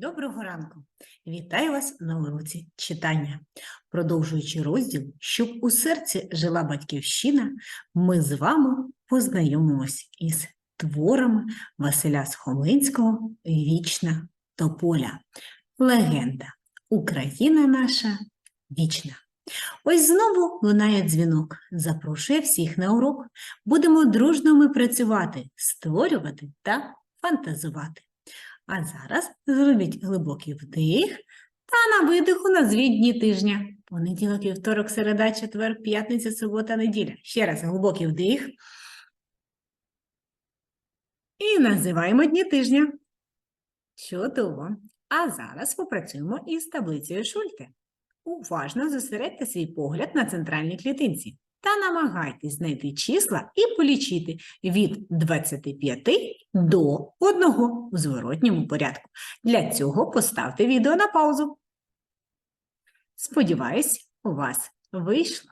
Доброго ранку! Вітаю вас на уроці читання. Продовжуючи розділ, щоб у серці жила батьківщина, ми з вами познайомимось із творами Василя Схомлинського Вічна тополя. Легенда Україна наша вічна. Ось знову лунає дзвінок. Запрошує всіх на урок. Будемо дружно ми працювати, створювати та фантазувати. А зараз зробіть глибокий вдих та на видиху назвіть дні тижня. Понеділок, вівторок, середа, четвер, п'ятниця, субота, неділя. Ще раз глибокий вдих. І називаємо дні тижня. Чудово. А зараз попрацюємо із таблицею Шульте. Уважно зосередьте свій погляд на центральній клітинці та намагайтесь знайти числа і полічити від 25 до 1 у зворотньому порядку. Для цього поставте відео на паузу. Сподіваюсь, у вас вийшло.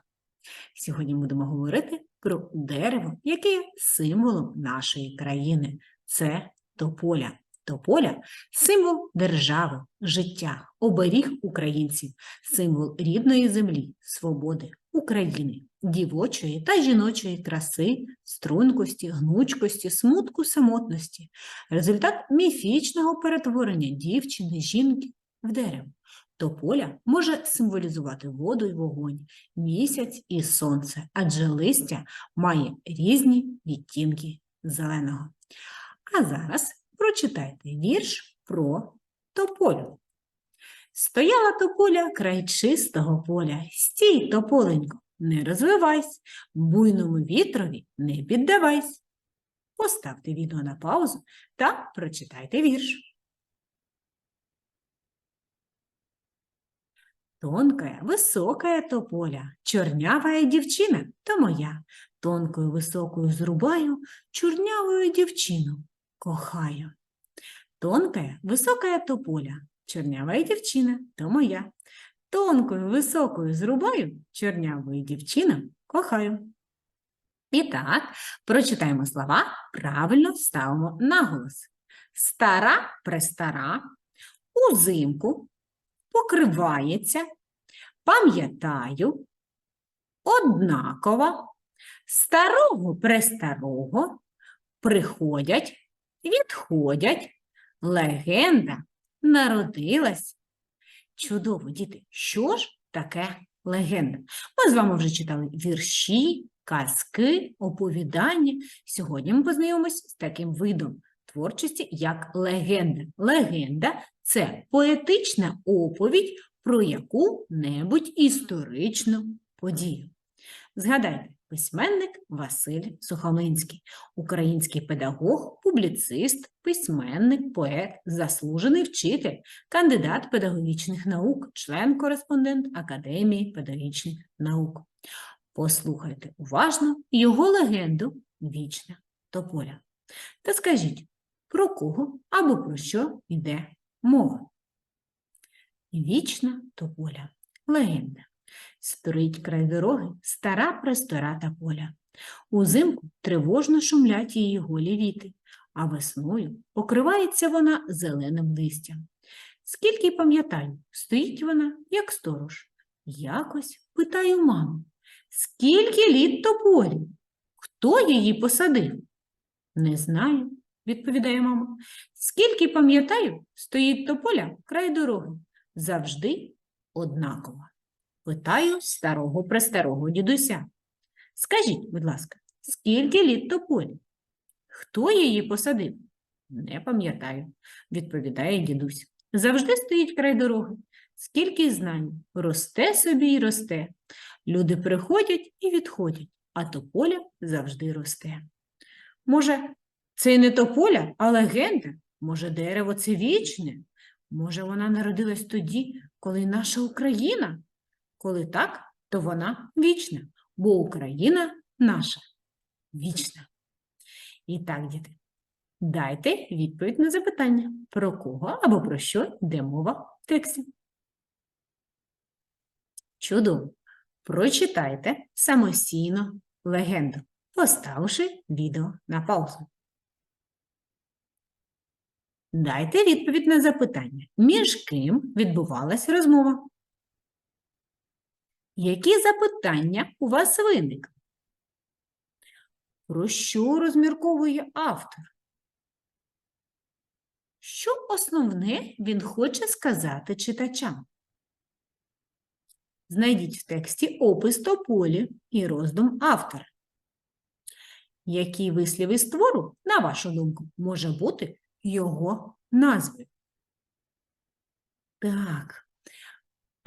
Сьогодні будемо говорити про дерево, яке є символом нашої країни. Це тополя. Тополя символ держави, життя, оберіг українців, символ рідної землі, свободи, України, дівочої та жіночої краси, стрункості, гнучкості, смутку, самотності, результат міфічного перетворення дівчини, жінки в дерево. Тополя може символізувати воду і вогонь, місяць і сонце, адже листя має різні відтінки зеленого. А зараз прочитайте вірш про тополю. Стояла тополя край чистого поля. Стій, тополенько, не розвивайся, буйному вітрові не піддавайся. Поставте відео на паузу та прочитайте вірш. Тонкая, високая тополя, чорнявая дівчина то моя. Тонкою високою зрубаю, чорнявую дівчину кохаю. Тонкая, високая тополя, чорнявая дівчина то моя. Тонкою, високою зрубаю, чорнявою дівчина кохаю. І так, прочитаємо слова, правильно ставимо наголос. Стара престара, узимку, покривається, пам'ятаю, однакова, старого престарого, приходять, відходять, легенда народилась. Чудово, діти, що ж таке легенда? Ми з вами вже читали вірші, казки, оповідання. Сьогодні ми познайомимось з таким видом творчості, як легенда. Легенда це поетична оповідь про яку-небудь історичну подію. Згадайте, письменник Василь Сухомлинський, український педагог, публіцист, письменник, поет, заслужений вчитель, кандидат педагогічних наук, член-кореспондент Академії педагогічних наук. Послухайте уважно його легенду Вічна тополя. Та скажіть, про кого або про що йде мова? Вічна тополя. Легенда. Стоїть край дороги стара престора та поля. Узимку тривожно шумлять її голі віти, а весною покривається вона зеленим листям. Скільки пам'ятаю, стоїть вона, як сторож. Якось питаю маму, скільки літ тополі? Хто її посадив? Не знаю, відповідає мама. Скільки пам'ятаю, стоїть тополя край дороги. Завжди однаково. Питаю старого престарого дідуся. Скажіть, будь ласка, скільки літ тополі? Хто її посадив? Не пам'ятаю, відповідає дідусь. Завжди стоїть край дороги. Скільки знань, росте собі й росте. Люди приходять і відходять, а тополя завжди росте. Може, це не тополя, а легенда? Може, дерево це вічне? Може, вона народилась тоді, коли наша Україна? Коли так, то вона вічна, бо Україна наша вічна. І так, діти, дайте відповідь на запитання, про кого або про що йде мова в тексті. Чудово! Прочитайте самостійно легенду, поставивши відео на паузу. Дайте відповідь на запитання, між ким відбувалася розмова. Які запитання у вас виникли? Про що розмірковує автор? Що основне він хоче сказати читачам? Знайдіть в тексті опис тополі і роздум автора. Який вислів із твору, на вашу думку, може бути його назвою? Так.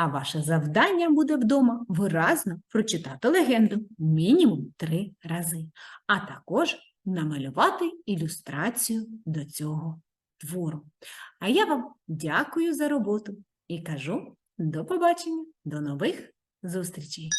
А ваше завдання буде вдома виразно прочитати легенду мінімум три рази, а також намалювати ілюстрацію до цього твору. А я вам дякую за роботу і кажу до побачення, до нових зустрічей!